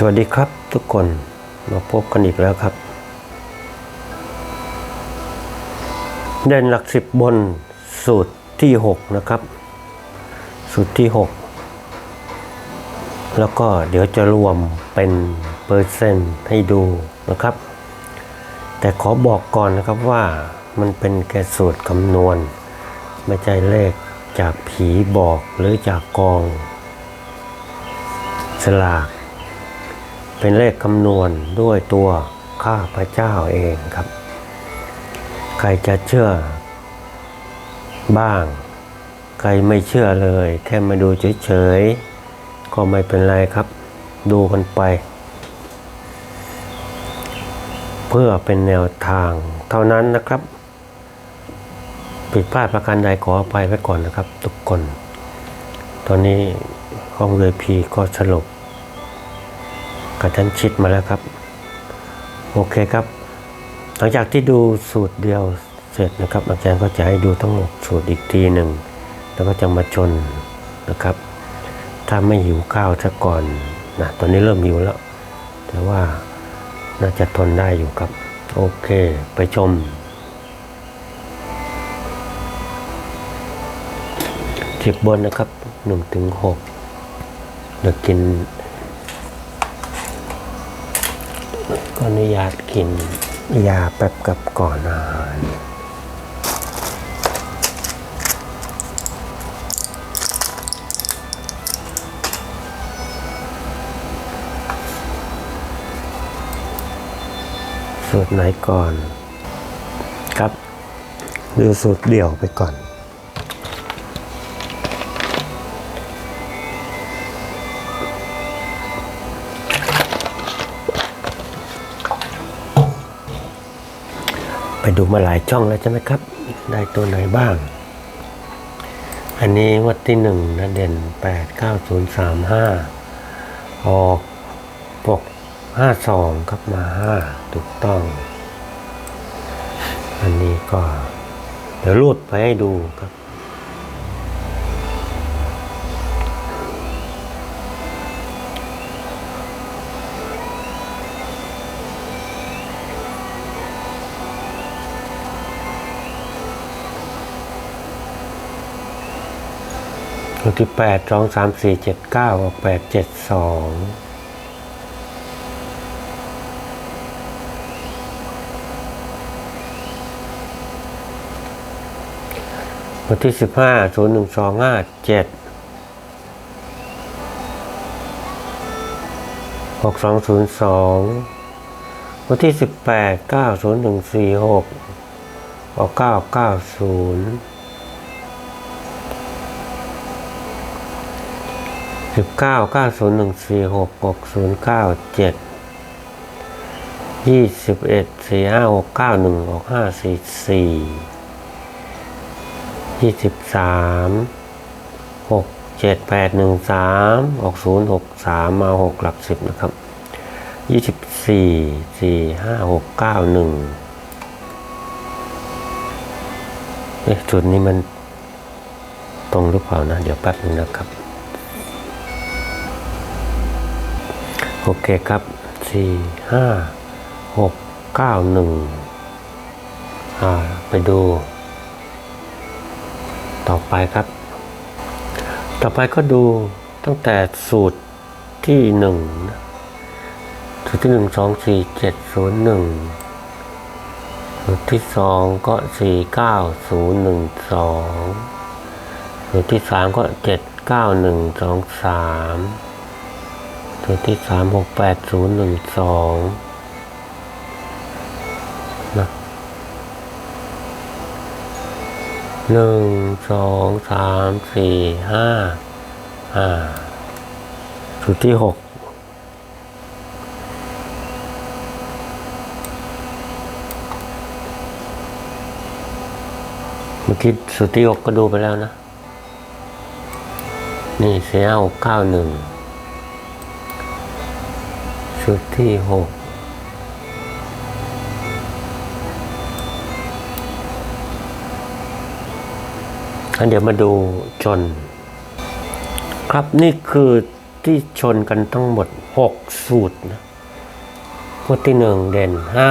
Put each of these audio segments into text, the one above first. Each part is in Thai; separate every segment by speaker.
Speaker 1: สวัสดีครับทุกคนมาพบกันอีกแล้วครับ เด่นหลักสิบบนสูตรที่ 6 นะครับ สูตรที่ 6 แล้วก็เดี๋ยวจะรวมเป็นเปอร์เซ็นต์ให้ดูนะครับ แต่ขอบอกก่อนนะครับว่ามันเป็นแค่สูตรคำนวณ ไม่ใช่เลขจากผีบอกหรือจากกอง สลาก เป็นเลขคำนวณด้วยตัวข้าพระเจ้าเองครับ ใครจะเชื่อบ้าง ใครไม่เชื่อเลย แค่มาดูเฉยๆ ก็ไม่เป็นไรครับ ดูกันไป เพื่อเป็นแนวทางเท่านั้นนะครับ ผิดพลาดประการใดขออภัยไว้ก่อนนะครับ ทุกคน ตอนนี้ห้องเวพีก็สรุป กระชั้นชิดมาแล้วครับ โอเคครับ หลังจากที่ดูสูตรเดียวเสร็จนะครับ อาจารย์ก็จะให้ดูทั้งหมดสูตรอีกทีหนึ่ง แล้วก็จะมาชนนะครับ ถ้าไม่หิวข้าวซะก่อนนะตอนนี้เริ่มหิวแล้ว แต่ว่าน่าจะทนได้อยู่ครับ โอเคไปชมสิบบนนะครับหนึ่งถึงหกเดี๋ยวกิน ก็อนุญาตกินยาแป๊บกับก่อนอาหารสูตรไหนก่อน ครับดูสูตรเดี่ยวไปก่อน ไปดูมาหลายช่องแล้วใช่ไหมครับ ได้ตัวไหนบ้าง อันนี้วัดที่หนึ่งนะเด่นแปดเก้าศูนย์สามห้าออกปกห้าสองครับมาห้าถูกต้อง อันนี้ก็ เดี๋ยวรูดไปให้ดูครับ ตัวที่แปดสองสามสี่เจ็ดเก้าออกแปดเจ็ดสองวันที่สิบห้าศูนย์หนึ่งสองห้าเจ็ดหกสองศูนย์สองวันที่สิบแปดเก้าศูนย์หนึ่งสี่หกออกเก้าเก้าศูนย์ สิบเก้าเก้าศูนย์หนึ่งสี่หกหกศูนย์เก้าเจ็ดยี่สิบเอ็ดสี่ห้าหกเก้าหนึ่งหกห้าสี่สี่ยี่สิบสามหกเจ็ดแปดหนึ่งสามหกศูนย์หกสามมาหกหลักสิบนะครับยี่สิบสี่สี่ห้าหกเก้าหนึ่งเอ๊ะจุดนี้มันตรงหรือเปล่านะ เดี๋ยวแป๊บนึงนะครับ โอเคครับสี่ห้าหกเก้าหนึ่งอ่าไปดู ต่อไปครับ ต่อไปก็ดูตั้งแต่สูตรที่หนึ่งสูตรที่หนึ่งสองสี่เจ็ดศูนย์หนึ่งสูตรที่สองก็สี่เก้าศูนย์หนึ่งสองสูตรที่สามก็เจ็ดเก้าหนึ่งสองสาม ตัวที่สามหกแปดศูนย์หนึ่งสองนะหนึ่งสองสามสี่ห้าห้าจุดที่หกเมื่อกี้สุดที่หกก็ดูไปแล้วนะ นี่เสียหกเก้าหนึ่ง ชุดที่หกงั้นเดี๋ยวมาดูจนครับนี่คือที่ชนกันทั้งหมดหกสูตรนะงวดที่หนึ่งเด่นห้า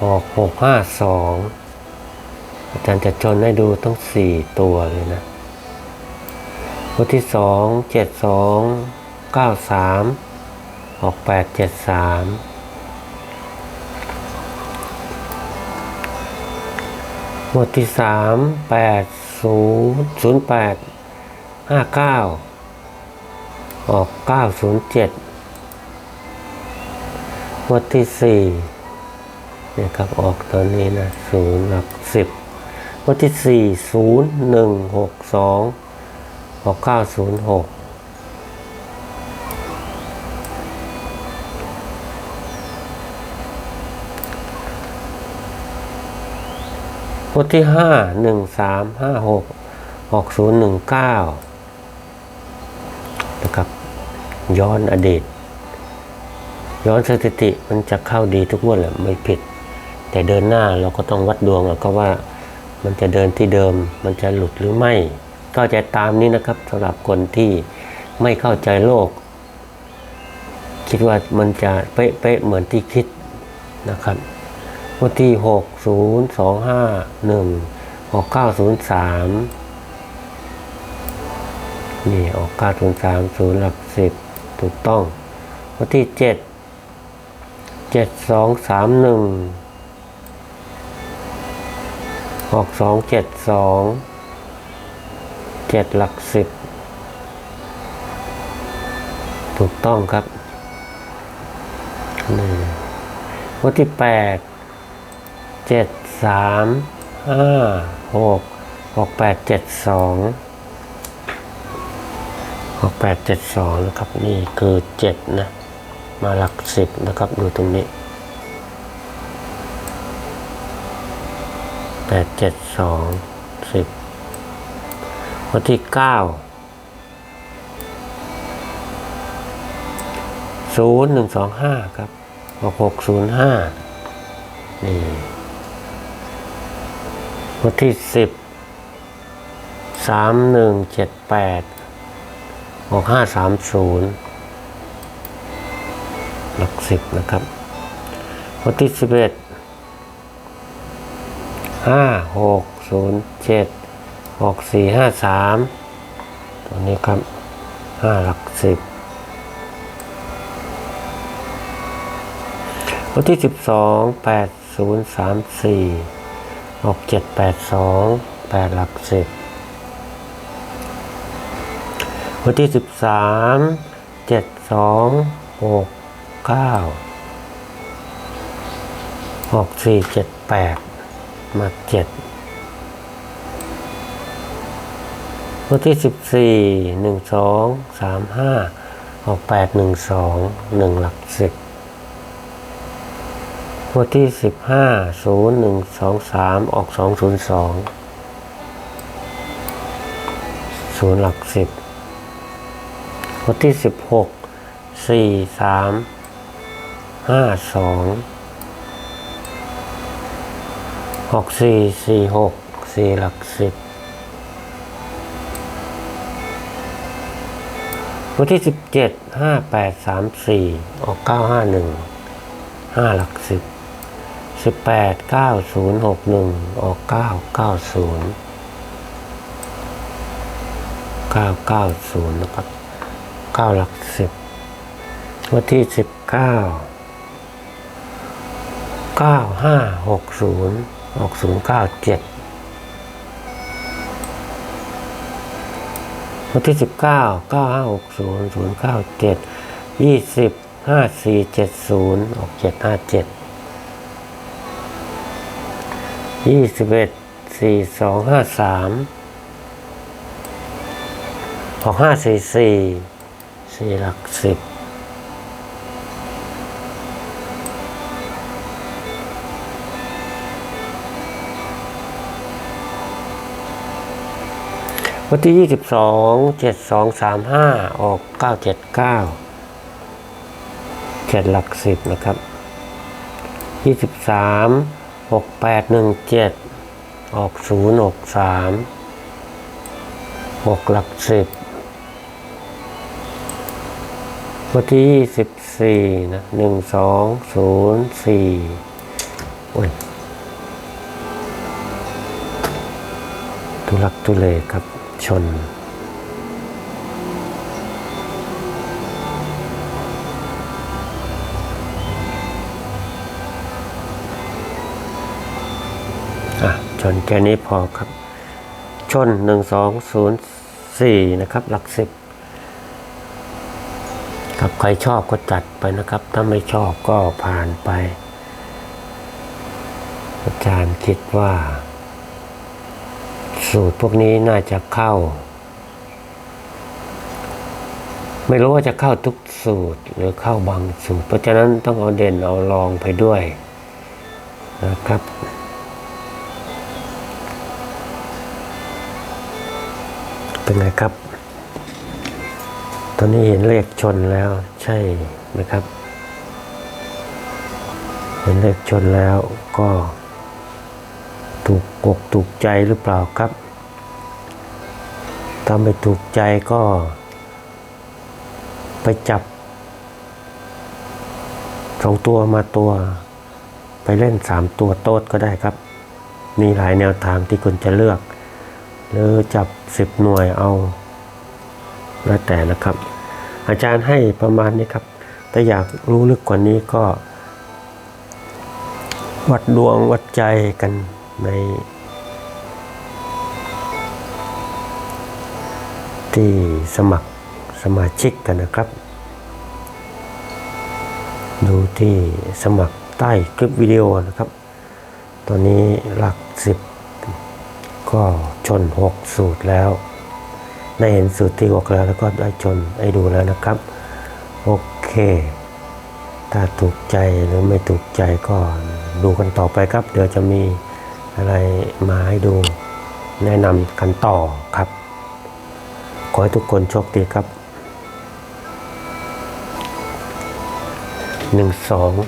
Speaker 1: ออกหกห้าสองอาจารย์จะชนให้ดูทั้งสี่ตัวเลยนะงวดที่สองเจ็ดส ออกแปดเจ็ดสามงวดที่สามแปดศูนย์ศูนย์แปดห้าเก้าออกเก้าศูนย์เจ็ดงวดที่สี่นี่ครับออกตอนนี้นะศูนย์หลักสิบงวดที่สี่ศูนย์หนึ่งหกสองออกเก้าศูนย์หก งวดที่ห้าหนึ่งสามห้าหกออกศูนย์หนึ่งเก้านะครับ ย้อนอดีต ย้อนสถิติมันจะเข้าดีทุกงวดแหละไม่ผิด แต่เดินหน้าเราก็ต้องวัดดวงก็ว่ามันจะเดินที่เดิมมันจะหลุดหรือไม่ ก็จะตามนี้นะครับสำหรับคนที่ไม่เข้าใจโลก คิดว่ามันจะเป๊ะๆเหมือนที่คิดนะครับ วันที่หกศูนย์สองห้าหนึ่งออกเก้าศูนย์สามนี่ออกเก้าศูนย์สามศูนย์หลักสิบถูกต้องวันที่เจ็ดเจ็ดสองสามหนึ่งออกสองเจ็ดสองเจ็ดหลักสิบถูกต้องครับนี่วันที่แปด เจ็ดสามห้าหกหกแปดเจ็ดสองหกแปดเจ็ดสองนะครับนี่คือเจ็ดนะ มาหลักสิบนะครับดูตรงนี้แปดเจ็ดสองสิบวันที่เก้าศูนย์หนึ่งสองห้าครับหกหกศูนย์ห้านี่ วันที่สิบสามหนึ่งเจ็ดแปดออกห้าสามศูนย์หลักสิบนะครับวันที่สิบเอ็ดห้าหกศูนย์เจ็ดออกสี่ห้าสามตัวนี้ครับห้าหลักสิบวันที่สิบสองแปดศูนย์สามสี่ ออกเจ็ดแปดสองแปดหลักสิบวันที่สิบสามเจ็ดสองหกเก้าออกสี่เจ็ดแปดมาเจ็ดวันที่สิบสี่หนึ่งสองสามห้าออกแปดหนึ่งสองหนึ่งหลักสิบ วันที่สิบห้าศูนย์หนึ่งสองสามออกสองศูนย์สองศูนย์หลักสิบวันที่สิบหกสี่สามห้าสองออกสี่สี่หกสี่หลักสิบวันที่สิบเจ็ดห้าแปดสามสี่ออกเก้าห้าหนึ่งห้าหลักสิ 18 9061 ออก 990 990 นะครับ 9 หลัก 10 วันที่ 19 9560 ออก 097วันที่ 19 9560 097 20 5470 ออก 757 ยี่สิบเอ็ดสี่สองห้าสามออกห้าสี่สี่สี่หลักสิบวันที่ยี่สิบสองเจ็ดสองสามห้าออกเก้าเจ็ดเก้าเจ็ดหลักสิบนะครับยี่สิบสาม หกแปดหนึ่งเจ็ดออกศูนย์หกสามหกหลักสิบวันที่ยี่สิบสี่นะหนึ่งสองศูนย์สี่โอ้ยทุลักทุเลครับชน ชนแค่นี้พอครับ ชนหนึ่งสองศูนย์สี่นะครับ หลักสิบครับใครชอบก็จัดไปนะครับ ถ้าไม่ชอบก็ผ่านไป อาจารย์คิดว่า สูตรพวกนี้น่าจะเข้า ไม่รู้ว่าจะเข้าทุกสูตรหรือเข้าบางสูตร เพราะฉะนั้นต้องเอาเด่นเอารองไปด้วยนะครับ เป็นไงครับ ตอนนี้เห็นเลขชนแล้วใช่ไหมครับ เห็นเลขชนแล้วก็ถูกอกถูกใจหรือเปล่าครับ ถ้าไม่ถูกใจก็ไปจับสองตัวมาตัว ไปเล่นสามตัวโต๊ดก็ได้ครับ มีหลายแนวทางที่คุณจะเลือก หรือจับสิบหน่วยเอาแล้วแต่นะครับ อาจารย์ให้ประมาณนี้ครับแต่อยากรู้ลึกกว่านี้ก็ วัดดวงวัดใจกันใน ที่สมัครสมาชิกกันนะครับ ดูที่สมัครใต้คลิปวิดีโอนะครับ ตอนนี้หลักสิบ ก็ชนหกสูตรแล้ว ได้เห็นสูตรที่หกแล้วแล้วก็ได้ชนให้ดูแล้วนะครับ โอเค ถ้าถูกใจหรือไม่ถูกใจก็ดูกันต่อไปครับ เดี๋ยวจะมีอะไรมาให้ดูแนะนำกันต่อครับ ขอให้ทุกคนโชคดีครับ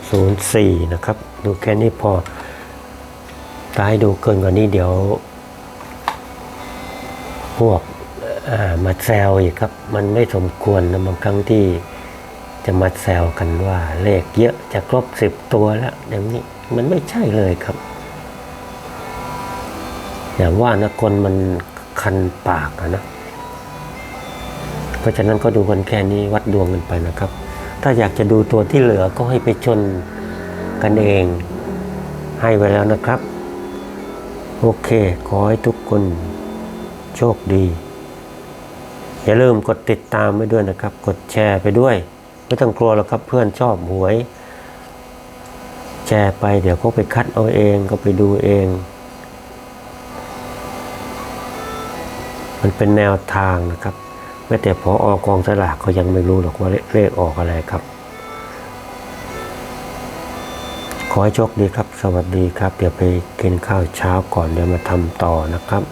Speaker 1: 1204 นะครับ ดูแค่นี้พอถ้าให้ดูเกินกว่านี้เดี๋ยว พวกมาแซวอีกครับ มันไม่สมควรนะบางครั้งที่จะมาแซวกันว่าเลขเยอะจะครบสิบตัวแล้วอย่างนี้มันไม่ใช่เลยครับ อย่างว่านะคนมันคันปากนะ เพราะฉะนั้นก็ดูกันแค่นี้วัดดวงกันไปนะครับ ถ้าอยากจะดูตัวที่เหลือก็ให้ไปชนกันเอง ให้ไว้แล้วนะครับ โอเค ขอให้ทุกคน โชคดี อย่าลืมกดติดตามไปด้วยนะครับ กดแชร์ไปด้วย ไม่ต้องกลัวหรอกครับเพื่อนชอบหวย แชร์ไปเดี๋ยวก็ไปคัดเอาเองก็ไปดูเอง มันเป็นแนวทางนะครับแม้แต่พออกองสลากเขายังไม่รู้หรอกว่าเลขออกอะไรครับขอให้โชคดีครับ สวัสดีครับ เดี๋ยวไปกินข้าวเช้าก่อนเดี๋ยวมาทำต่อนะครับ